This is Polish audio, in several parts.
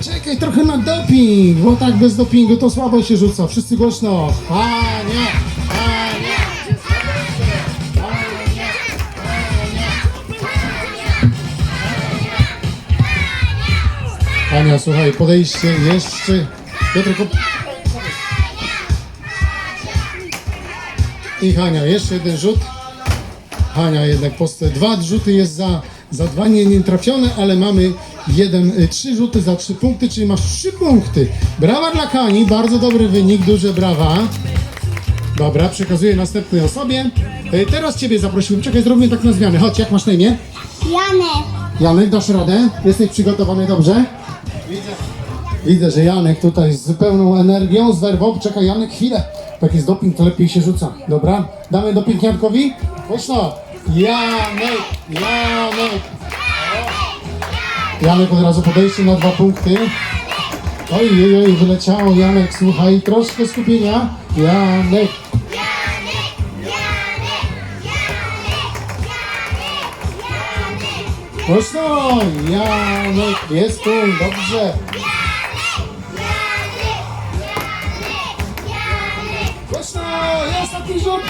Czekaj, trochę na doping, bo tak bez dopingu to słabo się rzuca. Wszyscy głośno. Hania, Hania. Hania, słuchaj, podejście jeszcze. Piotrek, op- I Hania, jeszcze jeden rzut. Hania jednak poste. Dwa rzuty jest za, za dwa nie, nie trafione, ale mamy jeden, y, trzy rzuty za trzy punkty, czyli masz trzy punkty. Brawa dla Hani, bardzo dobry wynik, duże brawa. Dobra, przekazuję następnej osobie. Y, Teraz Ciebie zaprosiłem. Czekaj, zrobimy tak na zmianę. Chodź, jak masz na imię? Janek. Janek, dasz radę? Jesteś przygotowany dobrze? Widzę. Widzę, że Janek tutaj z pełną energią, z werwą. Czekaj, Janek, chwilę. Jak jest doping, to lepiej się rzuca. Dobra? Damy doping Jankowi? Głośno. Janek, Janek. Janek od razu podejście na dwa punkty. Oj, oj, oj, wyleciało Janek, słuchaj, troszkę skupienia. Janek. Głośno, Janek, jest punkt, dobrze. Głośno, i ostatni rzut.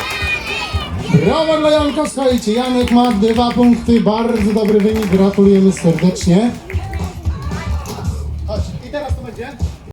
Brawo dla Janka, słuchajcie, Janek ma dwa punkty, bardzo dobry wynik, gratulujemy serdecznie. kita Thomas Jan.